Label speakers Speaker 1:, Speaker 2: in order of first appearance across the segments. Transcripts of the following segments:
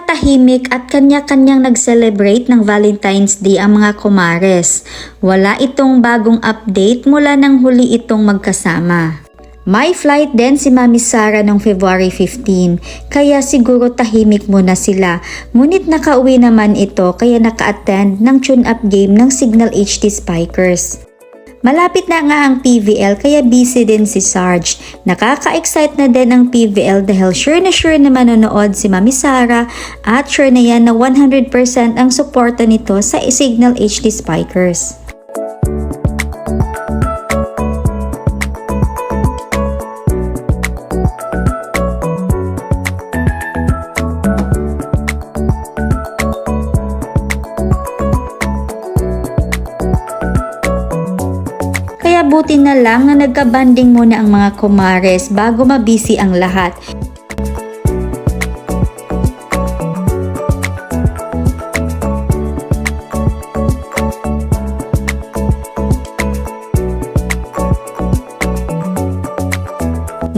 Speaker 1: tahimik at kanya-kanyang nag-celebrate ng Valentine's Day ang mga kumares. Wala itong bagong update mula nang huli itong magkasama. May flight din si Mami Sara noong February 15, kaya siguro tahimik muna sila. Ngunit nakauwi naman ito kaya naka-attend ng tune-up game ng Signal HD Spikers. Malapit na nga ang PVL kaya busy din si Sarge. Nakaka-excite na din ang PVL dahil sure na sure na manonood si Mami Sara at sure na yan na 100% ang suporta nito sa Signal HD Spikers. Kaya buti na lang na nagka-banding muna ang mga kumares bago mabisi ang lahat.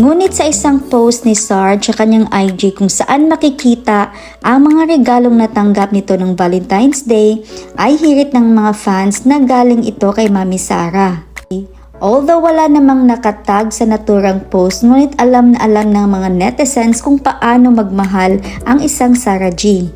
Speaker 1: Ngunit sa isang post ni Sarge sa kanyang IG kung saan makikita ang mga regalong natanggap nito ng Valentine's Day ay hirit ng mga fans na galing ito kay Mami Sara. Although wala namang nakatag sa naturang post, ngunit alam na alam ng mga netizens kung paano magmahal ang isang Sarah G.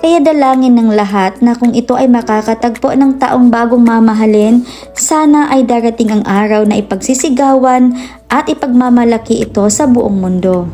Speaker 1: Kaya dalangin ng lahat na kung ito ay makakatagpo ng taong bagong mamahalin, sana ay darating ang araw na ipagsisigawan at ipagmamalaki ito sa buong mundo.